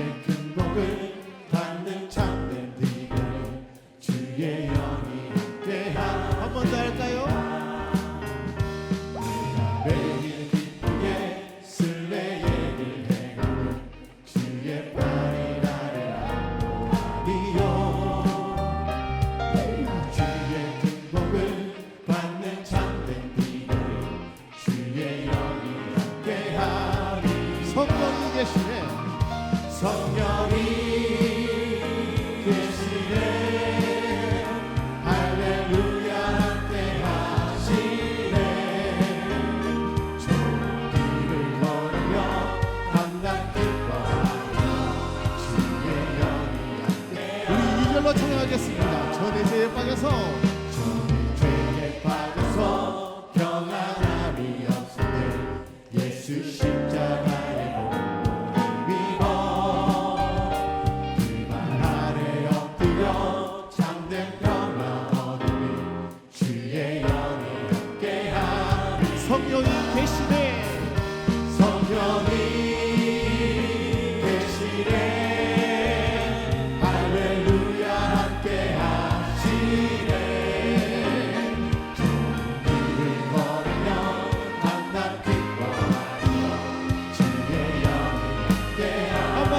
Father. 손이 뒤에 빠져서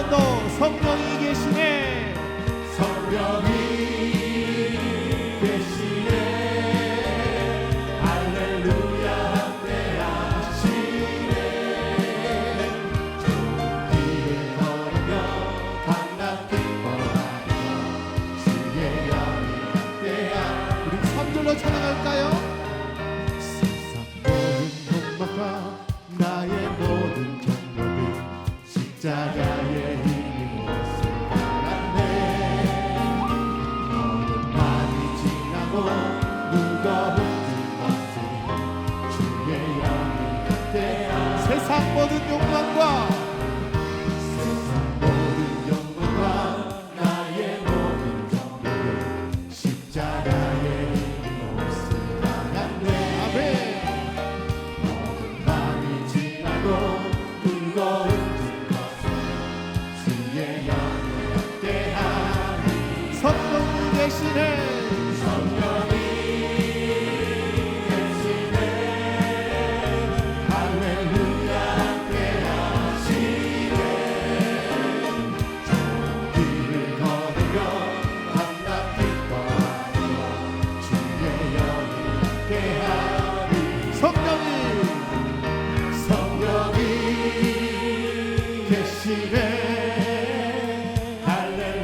더 성령이 계시네. 성령이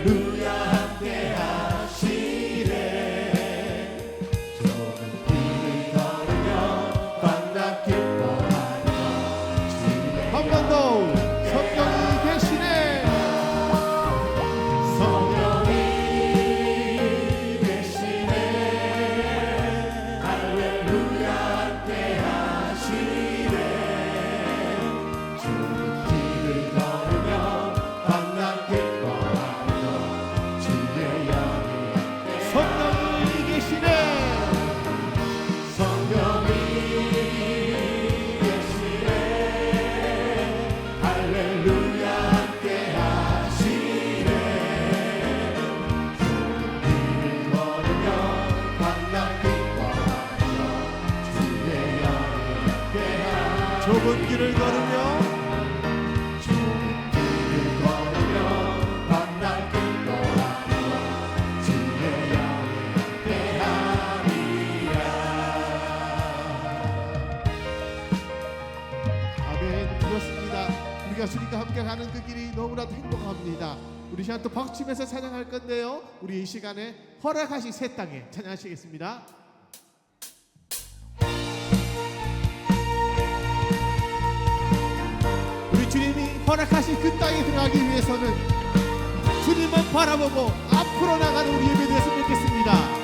who 우리 예수님과 함께 가는 그 길이 너무나도 행복합니다. 우리 시간 또 박춤에서 찬양할 건데요. 우리 이 시간에 허락하신 새 땅에 찬양하시겠습니다. 우리 주님이 허락하신 그 땅에 들어가기 위해서는 주님만 바라보고 앞으로 나가는 우리 예배되었으면 좋겠습니다.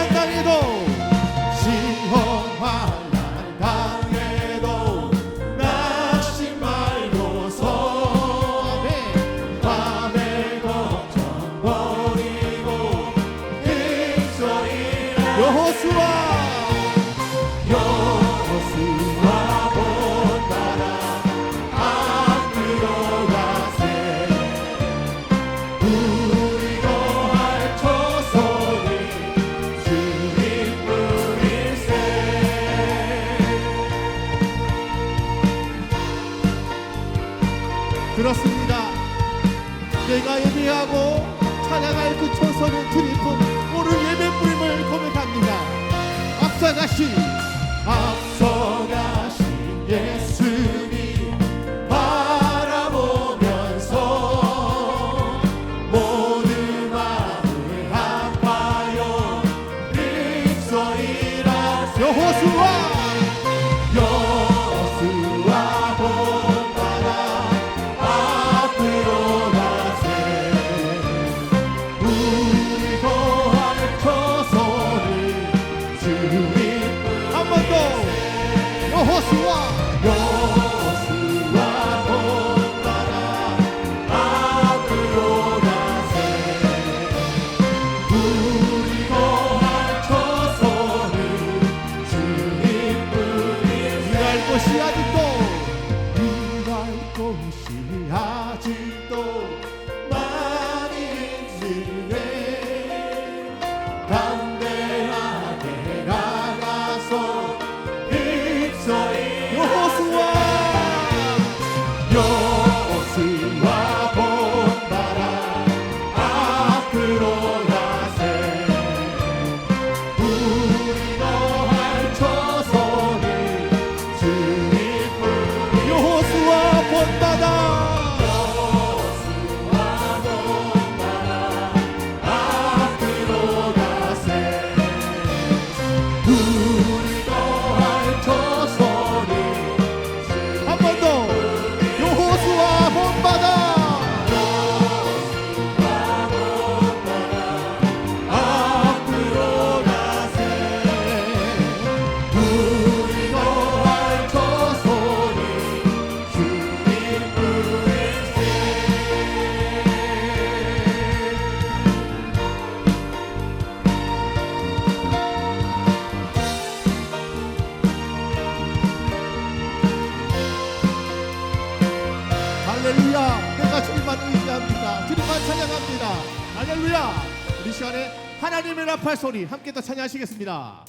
Santa Lindo. One. 소리 함께 또 참여하시겠습니다.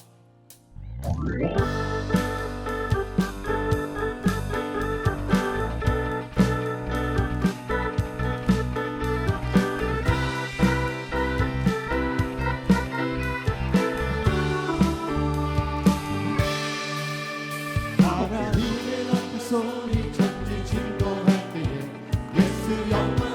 바람이 나쁜 소리 천지 진동할 때에 예수 영원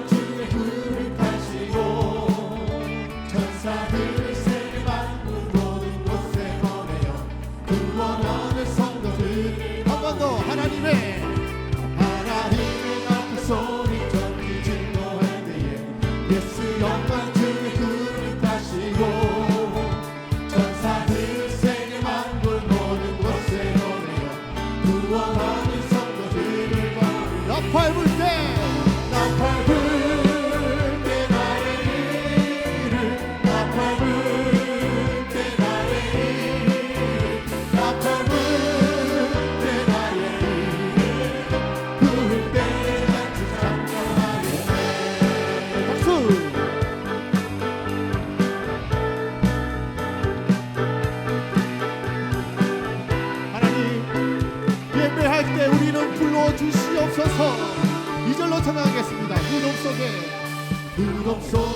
So